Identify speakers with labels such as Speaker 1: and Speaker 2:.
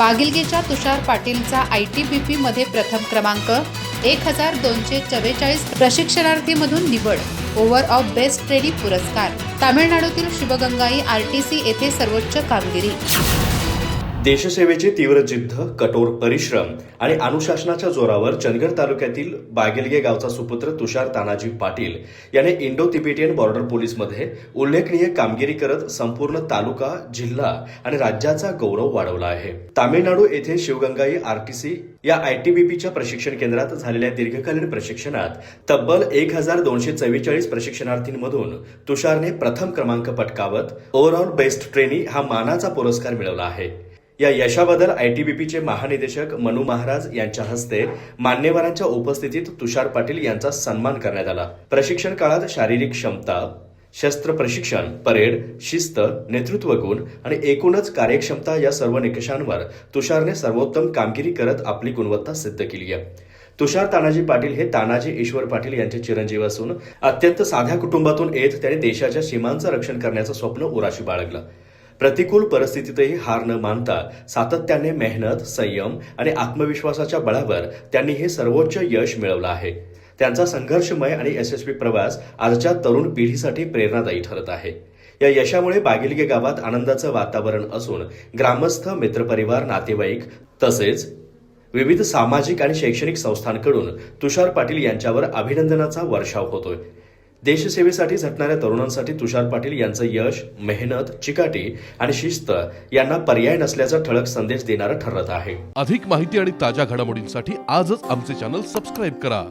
Speaker 1: बागिलगेच्या Tushar पाटीलचा I T बी पीमध्ये प्रथम क्रमांक एक हजार दोनशे चव्वेचाळीस प्रशिक्षणार्थीमधून निवड ओव्हर ऑफ बेस्ट ट्रेडी पुरस्कार. तामिळनाडूतील शिवगंगाई आर टी सी येथे सर्वोच्च कामगिरी.
Speaker 2: देशसेवेची तीव्र जिद्द कठोर परिश्रम आणि अनुशासनाच्या जोरावर चंदगड तालुक्यातील बागेलगे गावचा सुपुत्र तुषार तानाजी पाटील याने इंडो तिबेटियन बॉर्डर पोलीसमध्ये उल्लेखनीय कामगिरी करत संपूर्ण तालुका जिल्हा आणि राज्याचा गौरव वाढवला आहे. तामिळनाडू येथे शिवगंगाई आरटीसी या आयटीबीपीच्या प्रशिक्षण केंद्रात झालेल्या दीर्घकालीन प्रशिक्षणात तब्बल एक हजार दोनशे चव्वेचाळीस प्रशिक्षणार्थींमधून तुषारने प्रथम क्रमांक पटकावत ओव्हरऑल बेस्ट ट्रेनी हा मानाचा पुरस्कार मिळवला आहे. या यशाबद्दल आयटीबीपीचे महानिदेशक मनु महाराज यांच्या हस्ते मान्यवरांच्या उपस्थितीत तुषार पाटील यांचा सन्मान करण्यात आला. प्रशिक्षण काळात शारीरिक क्षमता शस्त्र प्रशिक्षण परेड शिस्त नेतृत्व गुण आणि एकूणच कार्यक्षमता या सर्व निकषांवर तुषारने सर्वोत्तम कामगिरी करत आपली गुणवत्ता सिद्ध केली आहे. तुषार तानाजी पाटील हे तानाजी ईश्वर पाटील यांचे चिरंजीव असून अत्यंत साध्या कुटुंबातून येत त्याने देशाच्या सीमांचं रक्षण करण्याचं स्वप्न उराशी बाळगलं. प्रतिकूल परिस्थितीतही हार न मानता सातत्याने मेहनत संयम आणि आत्मविश्वासाच्या बळावर त्यांनी हे सर्वोच्च यश मिळवलं आहे. त्यांचा संघर्षमय आणि यशस्वी प्रवास आजच्या तरुण पिढीसाठी प्रेरणादायी ठरत आहे. या यशामुळे बागिलगे गावात आनंदाचं वातावरण असून ग्रामस्थ मित्रपरिवार नातेवाईक तसेच विविध सामाजिक आणि शैक्षणिक संस्थांकडून तुषार पाटील यांच्यावर अभिनंदनाचा वर्षाव होतोय. देशसेवेसाठी झटणाऱ्या तरुणांसाठी तुषार पाटील यांचं यश मेहनत चिकाटी आणि शिस्त यांना पर्याय नसल्याचा ठळक संदेश देणारं ठरत आहे.
Speaker 3: अधिक माहिती आणि ताज्या घडामोडींसाठी आजच आमचे चॅनल सबस्क्राईब करा.